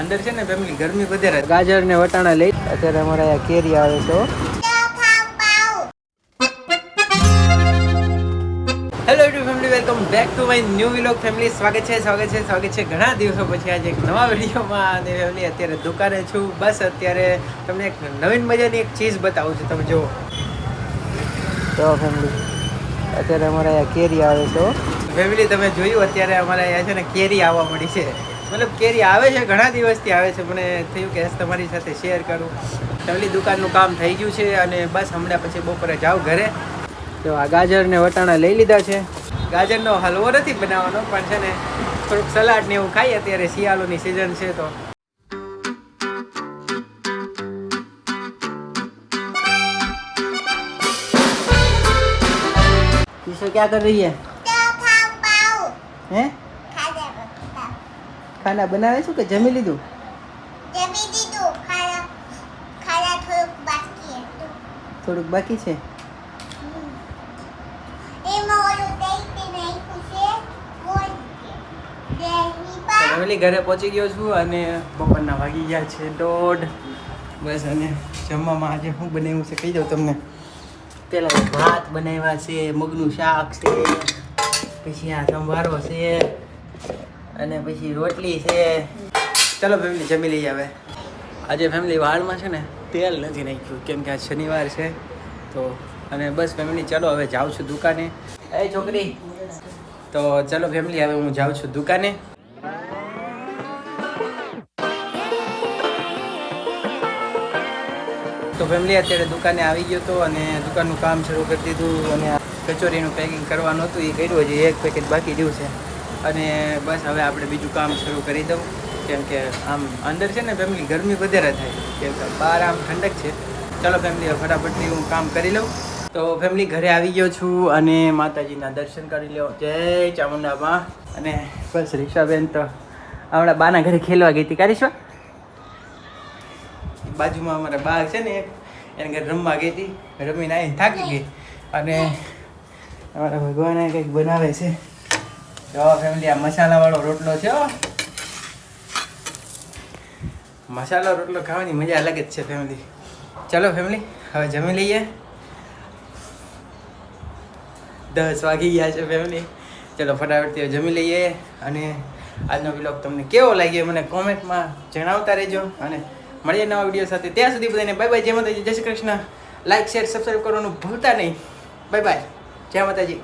અંદર છે ને ફેમિલી ગરમી વધારે. ગાજર ને વટાણા લઈ. અત્યારે અમારે અહીંયા કેરી આવે તો hello YouTube family welcome back to my new vlog family સ્વાગત છે સ્વાગત છે સ્વાગત છે. ઘણા દિવસો પછી આજે એક નવા વિડીયોમાં અને ફેમિલી અત્યારે દુકાને છું. બસ અત્યારે તમને એક નવીન મજાની એક ચીઝ બતાવું છું. તમે જુઓ. તો ફેમિલી અત્યારે અમારે અહીંયા કેરી આવે તો ફેમિલી તમે જોયું અત્યારે અમારે અહીંયા છે ને કેરી આવવા મળી છે. મતલબ કેરી આવે છે ઘણા દિવસથી આવે છે મને થયું કે તમારી સાથે શેર કરું. પહેલી દુકાનનું કામ થઈ ગયું છે અને બસ હમણાં પછી બપોરે જાઓ ઘરે. તો આ ગાજર ને વટાણા લઈ લીધા છે. ગાજરનો હલવો નથી બનાવવાનો પણ છે ને થોડુંક સલાડ ને એવું ખાઈએ અત્યારે શિયાળોની સિઝન છે તો. ક્યાં કરી રહી હે? ખાના બનાવે છું કે જમી લીધું? થોડુંક બાકી છે? ફેમિલી ઘરે પહોંચી ગયો છું અને બપોરના વાગી ગયા છે દોઢ. બસ અને જમવામાં આજે શું બનાવ્યું છે કહી દઉં તમને. પેલા ભાત બનાવ્યા છે મગનું શાક છે પછી આ સંભારો છે. અને પછી રોટલી છે. ચલો ફેમિલી જમી લઈએ હવે. આજે ફેમિલી વાળમાં છે ને તેલ નથી નાખ્યું કેમ કે આ શનિવાર છે. તો અને બસ ફેમિલી ચલો હવે જાઉં છું દુકાને. એ છોકરી. તો ચલો ફેમિલી હવે હું જાઉં છું દુકાને. તો ફેમિલી અત્યારે દુકાને આવી ગયો હતો અને દુકાનનું કામ શરૂ કરી દીધું અને કચોરીનું પેકિંગ કરવાનું હતું એ કર્યું હજી એક પેકેટ બાકી રહ્યું છે. અને બસ હવે આપણે બીજું કામ શરૂ કરી દઉં. કેમ કે આમ અંદર છે ને ફેમિલી ગરમી વધારે થાય. કેમ કે બહાર આમ ઠંડક છે. ચલો ફેમિલી ફટાફટથી હું કામ કરી લઉં. તો ફેમિલી ઘરે આવી ગયો છું અને માતાજીના દર્શન કરી લો જય ચામુંડામાં અને બસ રિક્ષાબેન તો હમણાં બાના ઘરે ખેલવા ગઈ હતી. કારીશ્વા બાજુમાં અમારા બાગ છે ને એક, એને ઘરે રમવા ગઈ હતી. રમીને આવીને થાકી ગઈ. અને અમારા ભગવાને કંઈક બનાવે છે. જો ફેમિલી આ મસાલાવાળો રોટલો છે. મસાલા રોટલો ખાવાની મજા અલગ જ છે ફેમિલી ચાલો ફેમિલી હવે જમી લઈએ. દસ વાગી ગયા છે ફેમિલી ચલો ફટાફટથી જમી લઈએ અને આજનો બ્લોગ તમને કેવો લાગ્યો, મને કોમેન્ટમાં જણાવતા રહેજો અને મળીએ નવા વીડિયો સાથે. ત્યાં સુધી બધાને બાય બાય જય માતાજી, જય Shri Krishna. Like share subscribe કરવાનું ભૂલતા નહીં. બાય બાય જય માતાજી.